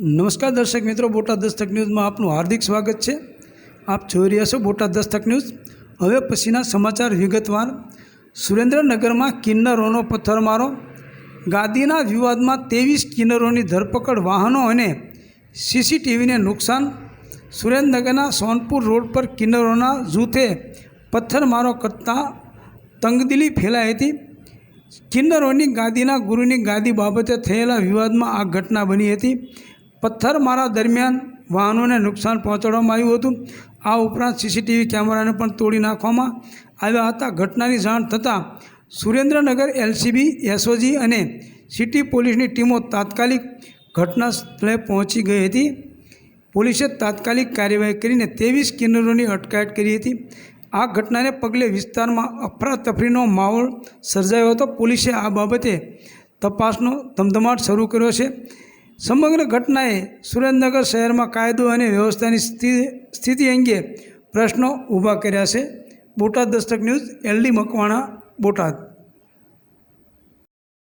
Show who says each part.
Speaker 1: નમસ્કાર દર્શક મિત્રો, બોટાદ દસ્તક ન્યૂઝમાં આપનું હાર્દિક સ્વાગત છે. આપ જોઈ રહ્યા છો બોટાદ દસ્તક ન્યૂઝ. હવે પછીના સમાચાર વિગતવાર. સુરેન્દ્રનગરમાં કિન્નરોનો પથ્થરમારો. ગાદીના વિવાદમાં ત્રેવીસ કિન્નરોની ધરપકડ વાહનો અને સીસીટીવીને નુકસાન. સુરેન્દ્રનગરના સોનપુર રોડ પર કિન્નરોના જૂથે પથ્થરમારો કરતાં તંગદિલી ફેલાઈ હતી. કિન્નરોની ગાદીના ગુરુની ગાદી બાબતે થયેલા વિવાદમાં આ ઘટના બની હતી. પથ્થરમારા દરમિયાન વાહનોને નુકસાન પહોંચાડવામાં આવ્યું હતું. આ ઉપરાંત સીસીટીવી કેમેરાને પણ તોડી નાખવામાં આવ્યા હતા. ઘટનાની જાણ થતાં સુરેન્દ્રનગર એલસીબી, એસઓજી અને સિટી પોલીસની ટીમો તાત્કાલિક ઘટના સ્થળે પહોંચી ગઈ હતી. પોલીસે તાત્કાલિક કાર્યવાહી કરીને ત્રેવીસ કિન્નરોની અટકાયત કરી હતી. આ ઘટનાને પગલે વિસ્તારમાં અફરાતફરીનો માહોલ સર્જાયો હતો. પોલીસે આ બાબતે તપાસનો ધમધમાટ શરૂ કર્યો છે. સમગ્ર ઘટનાએ સુરેન્દ્રનગર શહેરમાં કાયદો અને વ્યવસ્થાની સ્થિતિ અંગે પ્રશ્નો ઊભા કર્યા છે. Botad Dastak news LD Makwana, Botad.